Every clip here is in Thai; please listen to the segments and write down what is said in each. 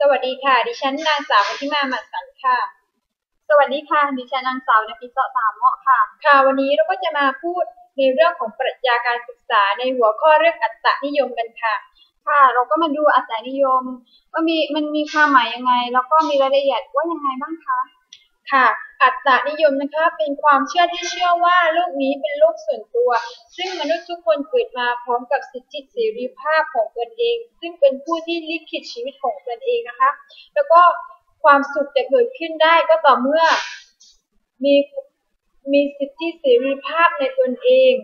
สวัสดีค่ะ ดิฉันนางสาวพิมาหมัดสันค่ะ สวัสดีค่ะ ดิฉันนางสาวนภิษสามเมาะค่ะ ค่ะ วันนี้เราก็จะมาพูดในเรื่องของปรัชญาการศึกษาในหัวข้อเรื่องอัตตนิยมกันค่ะ ค่ะ เราก็มาดูอัตตนิยมว่ามีมันมีความหมายยังไง แล้วก็มีรายละเอียดว่ายังไงบ้างคะ ค่ะ อัตตนิยมนะคะเป็นความเชื่อที่เชื่อว่าโลกนี้เป็นโลกส่วนตัว ซึ่งมนุษย์ทุกคนเกิดมาพร้อมกับสิทธิเสรีภาพของตนเอง ซึ่งเป็นผู้ที่ลิขิตชีวิตของตนเองนะคะ แล้วก็ความสุขจะเกิดขึ้นได้ก็ต่อเมื่อมีมีสิทธิเสรีภาพในตนเอง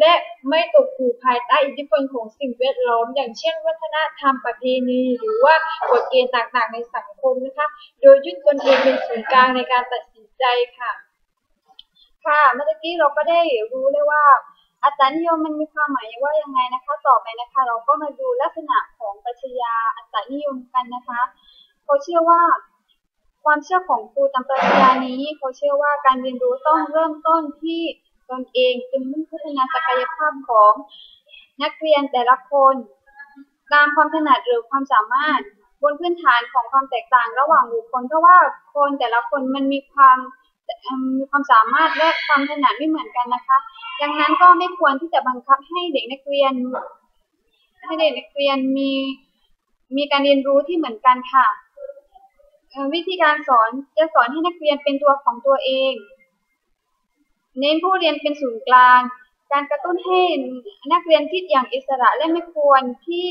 และไม่ตกอยู่ภายใต้อิทธิพลของสิ่งแวดล้อม อย่างเช่น วัฒนธรรมประเพณี หรือว่ากฎเกณฑ์ต่างๆ ในสังคมนะคะ โดยยึดตนเองเป็นศูนย์กลางในการตัดสินใจค่ะ ค่ะเมื่อกี้เราก็ได้รู้เลยว่าอัตตานิยมมันมีความหมายว่ายังไงนะคะ ต่อไปนะคะ เราก็มาดูลักษณะของปรัชญาอัตตานิยมกันนะคะเขาเชื่อว่าความเชื่อของครูตามปรัชญานี้เขาเชื่อว่าการเรียนรู้ต้องเริ่มต้นที่ ตนเองจึงมุ่งพัฒนาศักยภาพของนักเรียนแต่ละคน ตามความถนัดหรือความสามารถ บนพื้นฐานของความแตกต่างระหว่างบุคคลเพราะว่าคนแต่ละคนมันมีความมีความสามารถและความถนัดไม่เหมือนกันนะคะ ดังนั้นก็ไม่ควรที่จะบังคับให้เด็กนักเรียน ให้เด็กนักเรียนมีมีการเรียนรู้ที่เหมือนกันค่ะ วิธีการสอนจะสอนให้นักเรียนเป็นตัวของตัวเอง เน้นผู้เรียนเป็นศูนย์กลาง การกระตุ้นให้นักเรียนคิดอย่างอิสระและไม่ควรที่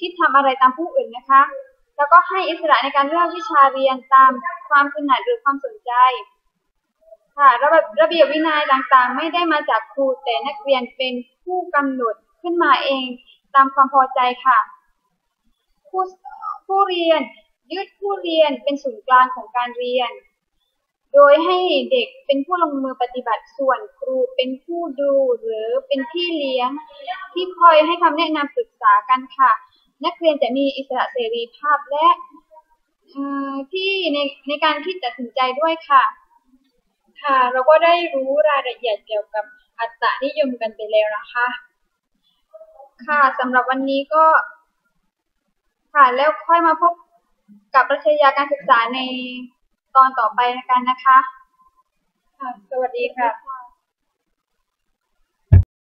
คิดทำอะไรตามผู้อื่นนะคะ แล้วก็ให้อิสระในการเลือกวิชาเรียนตามความถนัดหรือความสนใจ ค่ะระบบระเบียบวินัยต่างๆ ไม่ได้มาจากครูแต่นักเรียนเป็นผู้กำหนดขึ้นมาเองตามความพอใจค่ะ ผู้ผู้เรียนยึดผู้เรียนเป็นศูนย์กลางของการเรียน โดยให้เด็กเป็นผู้ลงมือปฏิบัติส่วนครูเป็นผู้ดูหรือเป็นพี่เลี้ยง ที่คอยให้คำแนะนำปรึกษากันค่ะ นักเรียนจะมีอิสระเสรีภาพและที่ในในการที่ตัดสินใจด้วยค่ะ ค่ะ เราก็ได้รู้รายละเอียดเกี่ยวกับอัตตนิยมกันไปแล้วนะคะ ค่ะสำหรับวันนี้ก็ ค่ะแล้วค่อยมาพบกับปรัชญาการศึกษาใน ตอนต่อไปกันนะคะค่ะสวัสดีค่ะ